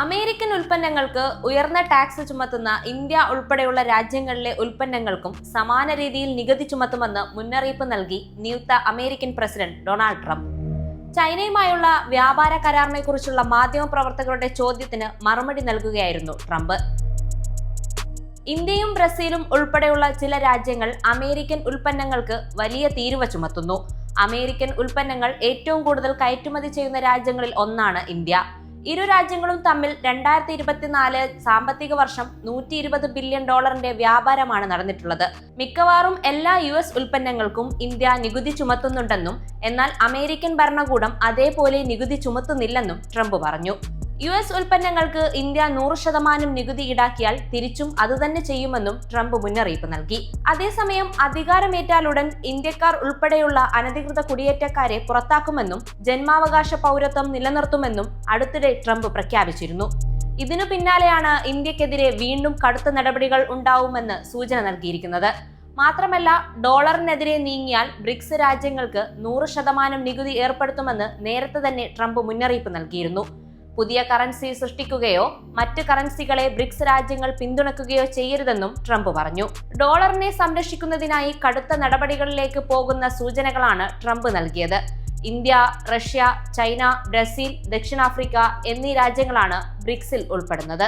American ഉൽപ്പന്നങ്ങൾക്ക് ഉയർന്ന tax ചുമത്തുന്ന ഇന്ത്യ ഉൾപ്പെടെയുള്ള രാജ്യങ്ങളിലെ ഉൽപ്പന്നങ്ങൾക്കും സമാന രീതിയിൽ നികുതി ചുമത്തുമെന്ന് മുന്നറിയിപ്പ് നൽകി നിയുക്ത അമേരിക്കൻ പ്രസിഡന്റ് ഡൊണാൾഡ് ട്രംപ്. ചൈനയുമായുള്ള വ്യാപാര കരാറിനെക്കുറിച്ചുള്ള മാധ്യമപ്രവർത്തകരുടെ ചോദ്യത്തിന് മറുപടി നൽകുകയായിരുന്നു ട്രംപ്. ഇന്ത്യയും ബ്രസീലും ഉൾപ്പെടെയുള്ള ചില രാജ്യങ്ങൾ അമേരിക്കൻ ഉൽപ്പന്നങ്ങൾക്ക് വലിയ തീരുവ ചുമത്തുന്നു. അമേരിക്കൻ ഉൽപ്പന്നങ്ങൾ ഏറ്റവും കൂടുതൽ കയറ്റുമതി ചെയ്യുന്ന രാജ്യങ്ങളിൽ ഒന്നാണ് ഇന്ത്യ. ഇരു രാജ്യങ്ങളും തമ്മിൽ രണ്ടായിരത്തി ഇരുപത്തിനാല് സാമ്പത്തിക വർഷം നൂറ്റി ഇരുപത് ബില്യൺ ഡോളറിന്റെ വ്യാപാരമാണ് നടന്നിട്ടുള്ളത്. മിക്കവാറും എല്ലാ യു എസ് ഉൽപ്പന്നങ്ങൾക്കും ഇന്ത്യ നികുതി ചുമത്തുന്നുണ്ടെന്നും എന്നാൽ അമേരിക്കൻ ഭരണകൂടം അതേപോലെ നികുതി ചുമത്തുന്നില്ലെന്നും ട്രംപ് പറഞ്ഞു. യു എസ് ഉൽപ്പന്നങ്ങൾക്ക് ഇന്ത്യ നൂറ് ശതമാനം നികുതി ഈടാക്കിയാൽ തിരിച്ചും അതുതന്നെ ചെയ്യുമെന്നും ട്രംപ് മുന്നറിയിപ്പ് നൽകി. അതേസമയം അധികാരമേറ്റാലുടൻ ഇന്ത്യക്കാർ ഉൾപ്പെടെയുള്ള അനധികൃത കുടിയേറ്റക്കാരെ പുറത്താക്കുമെന്നും ജന്മാവകാശ പൗരത്വം നിലനിർത്തുമെന്നും അടുത്തിടെ ട്രംപ് പ്രഖ്യാപിച്ചിരുന്നു. ഇതിനു പിന്നാലെയാണ് ഇന്ത്യക്കെതിരെ വീണ്ടും കടുത്ത നടപടികൾ ഉണ്ടാവുമെന്ന് സൂചന നൽകിയിരിക്കുന്നത്. മാത്രമല്ല ഡോളറിനെതിരെ നീങ്ങിയാൽ ബ്രിക്സ് രാജ്യങ്ങൾക്ക് നൂറ് ശതമാനം നികുതി ഏർപ്പെടുത്തുമെന്ന് നേരത്തെ തന്നെ ട്രംപ് മുന്നറിയിപ്പ് നൽകിയിരുന്നു. പുതിയ കറൻസി സൃഷ്ടിക്കുകയോ മറ്റ് കറൻസികളെ ബ്രിക്സ് രാജ്യങ്ങൾ പിന്തുണയ്ക്കുകയോ ചെയ്യരുതെന്നും ട്രംപ് പറഞ്ഞു. ഡോളറിനെ സംരക്ഷിക്കുന്നതിനായി കടുത്ത നടപടികളിലേക്ക് പോകുന്ന സൂചനകളാണ് ട്രംപ് നൽകിയത്. ഇന്ത്യ റഷ്യ ചൈന ബ്രസീൽ ദക്ഷിണാഫ്രിക്ക എന്നീ രാജ്യങ്ങളാണ് ബ്രിക്സിൽ ഉൾപ്പെടുന്നത്.